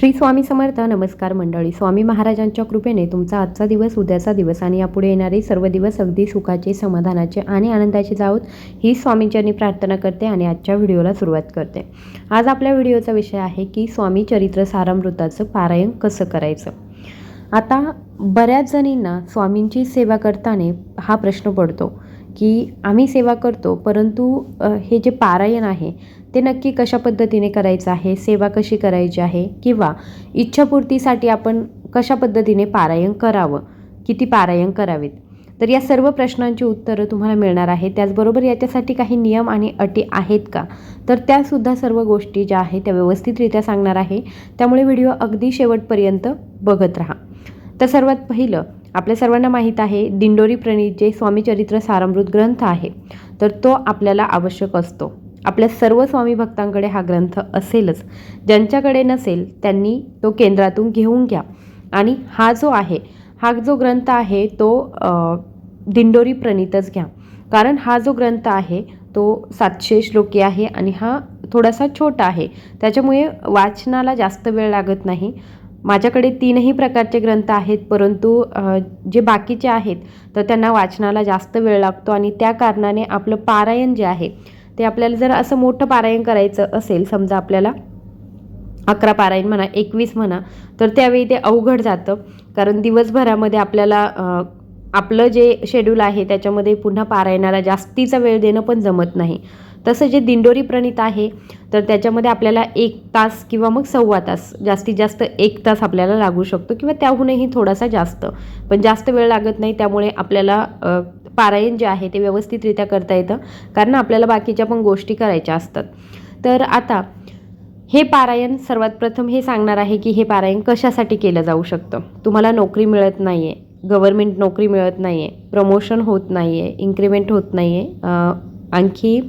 श्री स्वामी समर्थ. नमस्कार मंडळी. स्वामी महाराजांच्या कृपेने तुमचा आजचा दिवस उद्याचा दिवस आणि यापुढे येणारे सर्व दिवस अगदी सुखाचे समाधानाचे आणि आनंदाचे जाऊत ही स्वामींच्यांनी प्रार्थना करते आणि आजच्या व्हिडिओला सुरुवात करते. आज आपल्या व्हिडिओचा विषय आहे की स्वामी चरित्र सारामृताचं पारायण कसं करायचं? आता बऱ्याच जणींना स्वामींची सेवा करताना हा प्रश्न पडतो. की आम्ही सेवा करतो परंतु हे जे पारायण आहे ते नक्की कशा पद्धतीने करायचं आहे सेवा कशी करायची आहे किंवा इच्छापूर्तीसाठी आपण कशा पद्धतीने पारायण करावं किती पारायण करावेत? तर या सर्व प्रश्नांची उत्तरं तुम्हाला मिळणार आहे त्याचबरोबर याच्यासाठी काही नियम आणि अटी आहेत का? तर त्यासुद्धा सर्व गोष्टी ज्या आहेत त्या व्यवस्थितरित्या सांगणार आहे. त्यामुळे व्हिडिओ अगदी शेवटपर्यंत बघत राहा. तर सर्वात पहिलं आपल्या सर्वांना माहीत आहे दिंडोरी प्रणीत जे स्वामीचरित्र सारामृत ग्रंथ आहे. तर तो आपल्याला आवश्यक असतो. आपल्या सर्व स्वामी भक्तांकडे हा ग्रंथ असेलच. ज्यांच्याकडे नसेल त्यांनी तो केंद्रातून घेऊन घ्या. आणि हा जो आहे हा जो ग्रंथ आहे तो दिंडोरी प्रणीतच घ्या. कारण हा जो ग्रंथ आहे तो सातशे श्लोकी आहे आणि हा थोडासा छोटा आहे. त्याच्यामुळे वाचनाला जास्त वेळ लागत नाही. माझ्याकडे तीनही प्रकारचे ग्रंथ आहेत परंतु जे बाकीचे आहेत तर त्यांना वाचनाला जास्त वेळ लागतो आणि त्या कारणाने आपलं पारायण जे आहे ते आपल्याला जर असं मोठं पारायण करायचं असेल समजा आपल्याला अकरा पारायण म्हणा एकवीस म्हणा तर त्यावेळी ते अवघड जातं. कारण दिवसभरामध्ये आपल्याला आपलं जे शेड्यूल आहे त्याच्यामध्ये पुन्हा पारायणाला जास्तीचा वेळ देणं पण जमत नाही. तसं जे दिंडोरी प्रणित आहे तर त्याच्यामध्ये आपल्याला एक तास किंवा मग सव्वा तास जास्तीत जास्त एक तास आपल्याला लागू शकतो किंवा त्याहूनही थोडासा जास्त. पण जास्त वेळ लागत नाही त्यामुळे आपल्याला पारायण जे आहे ते व्यवस्थितरित्या करता येतं कारण आपल्याला बाकीच्या पण गोष्टी करायच्या असतात. तर आता हे पारायण सर्वात प्रथम हे सांगणार आहे की हे पारायण कशासाठी केलं जाऊ शकतं? तुम्हाला नोकरी मिळत नाही आहे गव्हर्मेंट नोकरी मिळत नाही आहे प्रमोशन होत नाही आहे इन्क्रीमेंट होत नाही आहे आणखी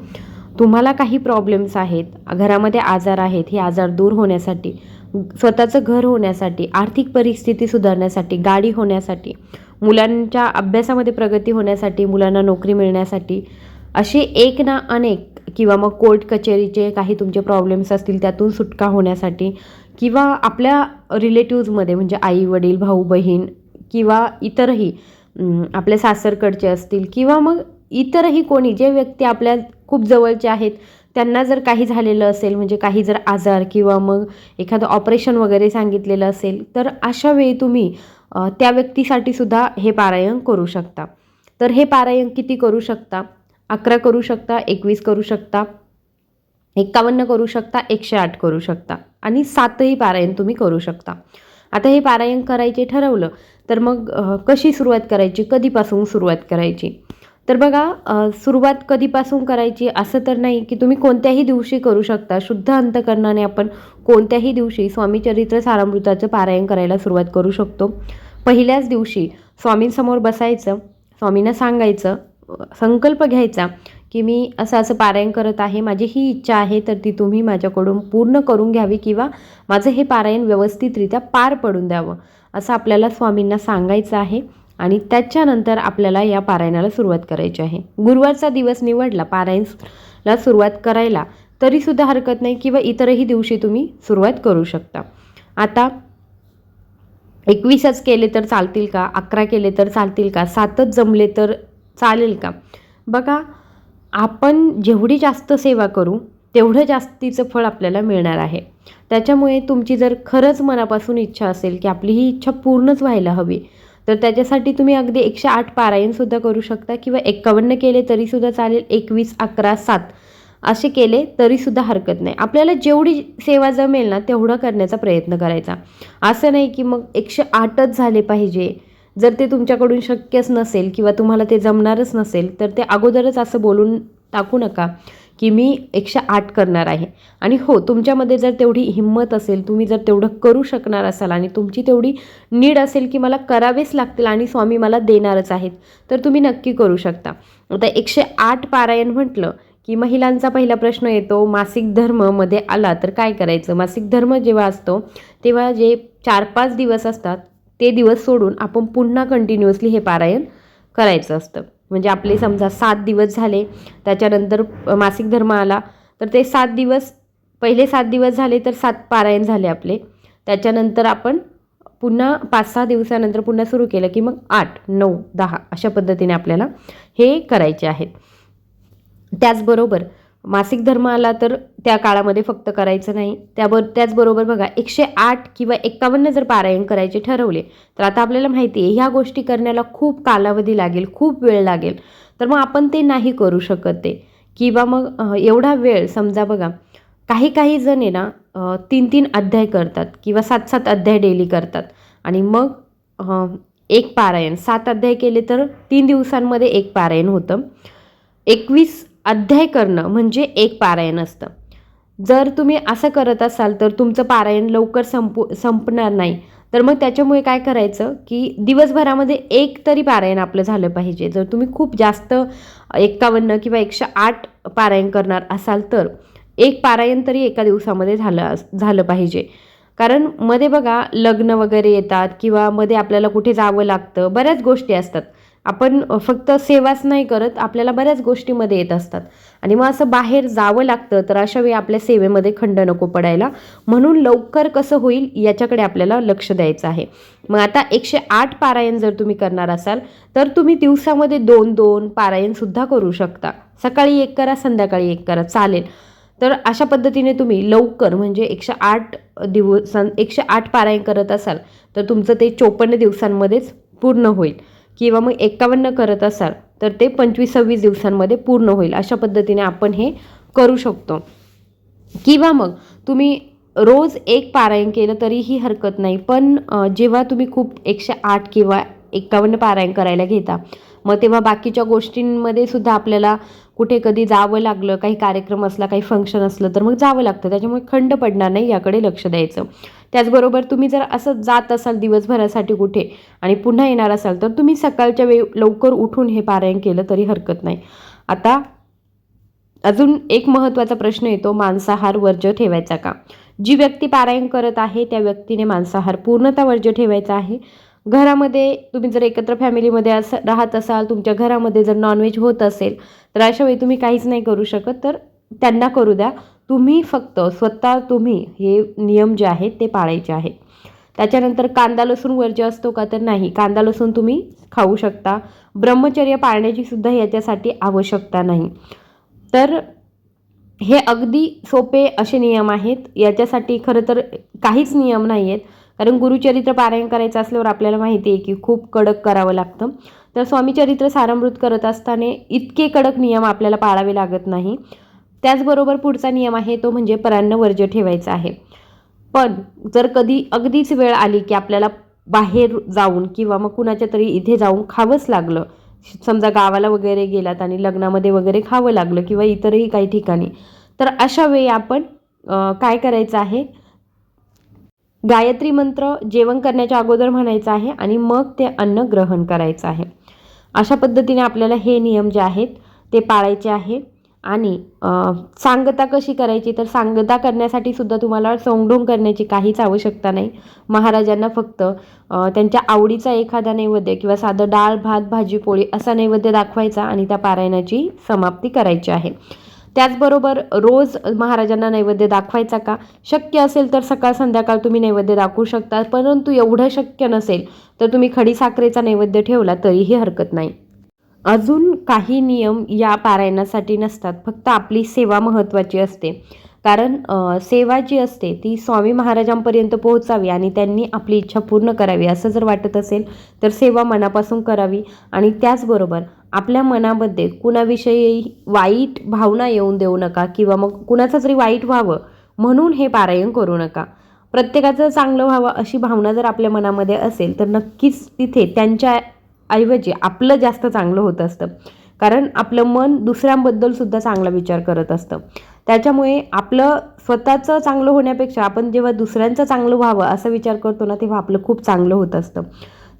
तुम्हाला काही प्रॉब्लेम्स आहेत घरामध्ये आजार आहेत हे आजार दूर होण्यासाठी स्वतःचं घर होण्यासाठी आर्थिक परिस्थिती सुधारण्यासाठी गाडी होण्यासाठी मुलांच्या अभ्यासामध्ये प्रगती होण्यासाठी मुलांना नोकरी मिळण्यासाठी असे एक ना अनेक किंवा मग कोर्ट कचेरीचे काही तुमचे प्रॉब्लेम्स असतील त्यातून सुटका होण्यासाठी किंवा आपल्या रिलेटिव्जमध्ये म्हणजे आई वडील भाऊ बहीण किंवा इतरही आपल्या सासरकडचे असतील किंवा मग इतरही कोणी जे व्यक्ती आपल्या खूप जवळचे आहेत. त्यांना जर काही झालेलं असेल म्हणजे काही जर आजार किंवा मग एखादं ऑपरेशन वगैरे सांगितलेलं असेल तर अशा वेळी तुम्ही त्या व्यक्तीसाठी सुद्धा हे पारायण करू शकता. तर हे पारायण किती करू शकता? अकरा करू शकता एकवीस करू शकता एकावन्न करू शकता एकशे आठ करू शकता आणि सातही पारायण तुम्ही करू शकता. आता हे पारायण करायचे ठरवलं तर मग कशी सुरुवात करायची? कधीपासून सुरुवात करायची? तर बघा सुरुवात कधीपासून करायची असं तर नाही की तुम्ही कोणत्याही दिवशी करू शकता. शुद्ध अंतकरणाने आपण कोणत्याही दिवशी स्वामीचरित्र सारामृताचं पारायण करायला सुरुवात करू शकतो. पहिल्याच दिवशी स्वामींसमोर बसायचं स्वामींना सांगायचं संकल्प घ्यायचा की मी असं असं पारायण करत आहे माझी ही इच्छा आहे तर ती तुम्ही माझ्याकडून पूर्ण करून घ्यावी किंवा माझं हे पारायण व्यवस्थितरित्या पार पडून द्यावं असं आपल्याला स्वामींना सांगायचं आहे. आणि त्याच्यानंतर आपल्याला या पारायणाला सुरुवात करायची आहे. गुरुवारचा दिवस निवडला पारायणला सुरुवात करायला तरीसुद्धा हरकत नाही किंवा इतरही दिवशी तुम्ही सुरुवात करू शकता. आता एकवीसच केले तर चालतील का? अकरा केले तर चालतील का? सातच जमले तर चालेल का? बघा आपण जेवढी जास्त सेवा करू तेवढं जास्तीचं फळ आपल्याला मिळणार आहे. त्याच्यामुळे तुमची जर खरंच मनापासून इच्छा असेल की आपली ही इच्छा पूर्णच व्हायला हवी तर त्याच्यासाठी तुम्ही अगदी एकशे आठ पारायणसुद्धा करू शकता किंवा एक्कावन्न केले तरीसुद्धा चालेल एकवीस अकरा सात असे केले तरीसुद्धा हरकत नाही. आपल्याला जेवढी सेवा जमेल ना तेवढं करण्याचा प्रयत्न करायचा. असं नाही की मग एकशे आठच झाले पाहिजे. जर ते तुमच्याकडून शक्यच नसेल किंवा तुम्हाला ते जमणारच नसेल तर ते अगोदरच असं बोलून टाकू नका. की मी एकशे आठ करणार आहे. आणि हो तुमच्यामध्ये जर तेवढी हिंमत असेल तुम्ही जर तेवढं करू शकणार असाल आणि तुमची तेवढी नीड असेल की मला करावेच लागतील आणि स्वामी मला देणारच आहेत तर तुम्ही नक्की करू शकता. आता एकशे आठ पारायण म्हटलं की महिलांचा पहिला प्रश्न येतो मासिक धर्ममध्ये आला तर काय करायचं? मासिक धर्म जेव्हा असतो तेव्हा जे चार पाच दिवस असतात ते दिवस सोडून आपण पुन्हा कंटिन्युअसली हे पारायण करायचं असतं. म्हणजे आपले समजा सात दिवस झाले त्याच्यानंतर मासिक धर्म आला तर ते सात दिवस पहिले सात दिवस झाले तर सात पारायण झाले आपले. त्याच्यानंतर आपण पुन्हा पाच सहा दिवसानंतर पुन्हा सुरू केलं की मग आठ नऊ दहा अशा पद्धतीने आपल्याला हे करायचे आहेत. त्याचबरोबर मासिक धर्म आला तर त्या काळामध्ये फक्त करायचं नाही. त्याबर त्याचबरोबर बघा एकशे आठ किंवा एक्कावन्न जर पारायण करायचे ठरवले तर आता आपल्याला माहिती आहे ह्या गोष्टी करण्याला खूप कालावधी लागेल खूप वेळ लागेल. तर मग आपण ते नाही करू शकत ते. किंवा मग एवढा वेळ समजा बघा काही काही जण आहे ना तीन तीन अध्याय करतात किंवा सात सात अध्याय डेली करतात. आणि मग एक पारायण सात अध्याय केले तर तीन दिवसांमध्ये एक पारायण होतं. एकवीस अध्याय करणं म्हणजे एक पारायण असतं. जर तुम्ही असं करत असाल तर तुमचं पारायण लवकर संपू संपणार नाही. तर मग त्याच्यामुळे काय करायचं की दिवसभरामध्ये एक तरी पारायण आपलं झालं पाहिजे. जर तुम्ही खूप जास्त एक्कावन्न किंवा एकशे आठ पारायण करणार असाल तर एक पारायण तरी एका दिवसामध्ये झालं झालं पाहिजे. कारण मध्ये बघा लग्न वगैरे येतात किंवा मध्ये आपल्याला कुठे जावं लागतं बऱ्याच गोष्टी असतात. आपण फक्त सेवाच नाही करत आपल्याला बऱ्याच गोष्टीमध्ये येत असतात. आणि मग असं बाहेर जावं लागतं तर अशा वेळी आपल्या सेवेमध्ये खंड नको पडायला. म्हणून लवकर कसं होईल याच्याकडे आपल्याला लक्ष द्यायचं आहे. मग आता एकशे आठ पारायण जर तुम्ही करणार असाल तर तुम्ही दिवसामध्ये दोन दोन पारायणसुद्धा करू शकता. सकाळी एक करा संध्याकाळी एक करा चालेल. तर अशा पद्धतीने तुम्ही लवकर म्हणजे एकशे आठ दिवसां एकशे आठ पारायण करत असाल तर तुमचं ते चोपन्न दिवसांमध्येच पूर्ण होईल. किंवा मग एकावन्न करत असाल तर ते पंचवीस सव्वीस दिवसांमध्ये पूर्ण होईल. अशा पद्धतीने आपण हे करू शकतो. किंवा मग तुम्ही रोज एक पारायण केलं तरीही हरकत नाही पण जेव्हा तुम्ही खूप एकशे आठ किंवा एकावन्न पारायण करायला घेता मग तेव्हा बाकीच्या गोष्टींमध्ये सुद्धा आपल्याला कुठे कधी जावं लागलं काही कार्यक्रम असला काही फंक्शन असलं तर मग जावं लागतं. त्याच्यामुळे खंड पडणार नाही याकडे लक्ष द्यायचं. त्याचबरोबर तुम्ही जर असं जात असाल दिवसभरासाठी कुठे आणि पुन्हा येणार असाल तर तुम्ही सकाळच्या वेळ लवकर उठून हे पारायण केलं तरी हरकत नाही. आता अजून एक महत्त्वाचा प्रश्न येतो मांसाहार वर्ज ठेवायचा का? जी व्यक्ती पारायण करत आहे त्या व्यक्तीने मांसाहार पूर्णतः वर्ज्य ठेवायचा आहे. घरामध्ये तुम्ही जर एकत्र फॅमिलीमध्ये अस राहत असाल तुमच्या घरामध्ये जर नॉनव्हेज होत असेल तर अशा वेळी तुम्ही काहीच नाही करू शकत. तर त्यांना करू द्या. तुम्ही फक्त स्वतः तुम्ही हे नियम जे आहेत ते पाळायचे आहेत. त्याच्यानंतर कांदा लसूण वर्ज्य असतो का तर नाही. कांदा लसूण तुम्ही खाऊ शकता. ब्रह्मचर्य पाळण्याची सुद्धा याच्यासाठी आवश्यकता नाही. तर हे अगदी सोपे असे नियम आहेत. याच्यासाठी खरं तर काहीच नियम नाही आहेत कारण गुरुचरित्र पारायण करायचं असल्यावर आपल्याला माहिती आहे की खूप कडक करावं लागतं. तर स्वामीचरित्र सारामृत करत असताना इतके कडक नियम आपल्याला पाळावे लागत नाही. त्याचबरोबर पुढचा नियम आहे तो म्हणजे परान्न वर्ज्य ठेवायचा आहे. पण जर कधी अगदीच वेळ आली की आपल्याला बाहेर जाऊन किंवा मग कुणाच्या तरी इथे जाऊन खावंच लागलं समजा गावाला वगैरे गेलात आणि लग्नामध्ये वगैरे खावं लागलं किंवा इतरही काही ठिकाणी तर अशा वेळी आपण काय करायचं आहे? गायत्री मंत्र जेवण करण्याच्या अगोदर म्हणायचं आहे आणि मग ते अन्न ग्रहण करायचं आहे. अशा पद्धतीने आपल्याला हे नियम जे आहेत ते पाळायचे आहे. आणि सांगता कशी करायची? तर सांगता करण्यासाठी सुद्धा तुम्हाला सोंगढोंग करण्याची काहीच आवश्यकता नाही. महाराजांना फक्त त्यांच्या आवडीचा एखादा नैवेद्य किंवा साधं डाळ भात भाजी पोळी असा नैवेद्य दाखवायचा आणि त्या पारायणाची समाप्ती करायची आहे. त्याचबरोबर रोज महाराजांना नैवेद्य दाखवायचा का? शक्य असेल तर सकाळ संध्याकाळ तुम्ही नैवेद्य दाखवू शकता परंतु एवढं शक्य नसेल तर तुम्ही खडीसाखरेचा नैवेद्य ठेवला तरीही हरकत नाही. अजून काही नियम या पारायणासाठी नसतात फक्त आपली सेवा महत्त्वाची असते. कारण सेवा जी असते ती स्वामी महाराजांपर्यंत पोहोचावी आणि त्यांनी आपली इच्छा पूर्ण करावी असं जर वाटत असेल तर सेवा मनापासून करावी. आणि त्याचबरोबर आपल्या मनामध्ये कुणाविषयी वाईट भावना येऊन देऊ नका किंवा मग कुणाचं जरी वाईट व्हावं म्हणून हे पारायण करू नका. प्रत्येकाचं चांगलं व्हावं अशी भावना जर आपल्या मनामध्ये असेल तर नक्कीच तिथे त्यांच्या ऐवजी आपलं जास्त चांगलं होत असतं. कारण आपलं मन दुसऱ्यांबद्दल सुद्धा चांगला विचार करत असतं. त्याच्यामुळे आपलं स्वतःचं चांगलं होण्यापेक्षा आपण जेव्हा दुसऱ्यांचं चांगलं व्हावं असा विचार करतो ना तेव्हा आपलं खूप चांगलं होत असतं.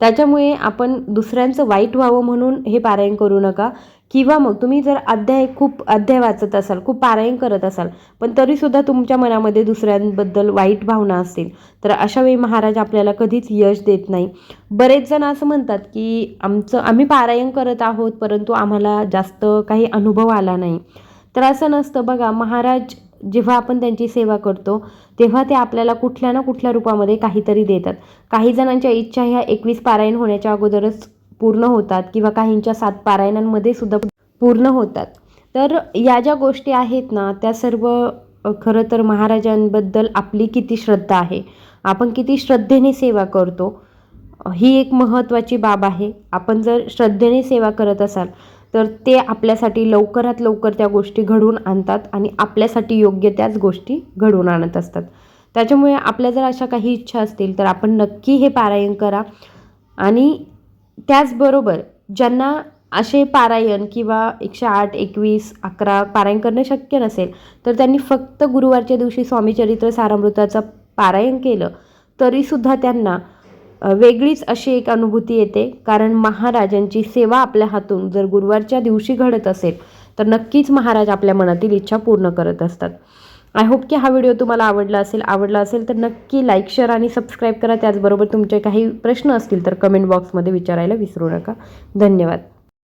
त्याच्यामुळे आपण दुसऱ्यांचं वाईट व्हावं म्हणून हे पारायण करू नका. किंवा मग तुम्ही जर अध्याय खूप अध्याय वाचत असाल खूप पारायण करत असाल पण तरीसुद्धा तुमच्या मनामध्ये दुसऱ्यांबद्दल वाईट भावना असतील तर अशावेळी महाराज आपल्याला कधीच यश देत नाही. बरेच जण असं म्हणतात की आमचं आम्ही पारायण करत आहोत परंतु आम्हाला जास्त काही अनुभव आला नाही. तर असं नसतं. बघा महाराज जेव्हा आपण त्यांची सेवा करतो तेव्हा ते आपल्याला कुठल्या ना कुठल्या रूपामध्ये काहीतरी देतात. काही जणांच्या इच्छा ह्या एकवीस पारायण होण्याच्या अगोदरच पूर्ण होतात किंवा काहींच्या सात पारायणांमध्ये सुद्धा पूर्ण होतात. तर या ज्या गोष्टी आहेत ना त्या सर्व खरं तर महाराजांबद्दल आपली किती श्रद्धा आहे. आपण किती श्रद्धेने सेवा करतो ही एक महत्त्वाची बाब आहे. आपण जर श्रद्धेने सेवा करत असाल तर ते आपल्यासाठी लवकरात लवकर त्या गोष्टी घडवून आणतात आणि आपल्यासाठी योग्य त्याच गोष्टी घडवून आणत असतात. त्याच्यामुळे आपल्या जर अशा काही इच्छा असतील तर आपण नक्की हे पारायण करा. आणि त्याचबरोबर ज्यांना असे पारायण किंवा एकशे आठ एकवीस अकरा पारायण करणं शक्य नसेल तर त्यांनी फक्त गुरुवारच्या दिवशी स्वामीचरित्र सारामृताचं पारायण केलं तरीसुद्धा त्यांना वेगळीच अशी एक अनुभूती येते. कारण महाराजांची सेवा आपल्या हातून जर गुरुवारच्या दिवशी घडत असेल तर नक्कीच महाराज आपल्या मनातील इच्छा पूर्ण करत असतात. आय होप की हा व्हिडिओ तुम्हाला आवडला असेल. आवडला असेल तर नक्की लाईक शेअर आणि सबस्क्राईब करा. त्याचबरोबर तुमचे काही प्रश्न असतील तर कमेंट बॉक्समध्ये विचारायला विसरू नका. धन्यवाद.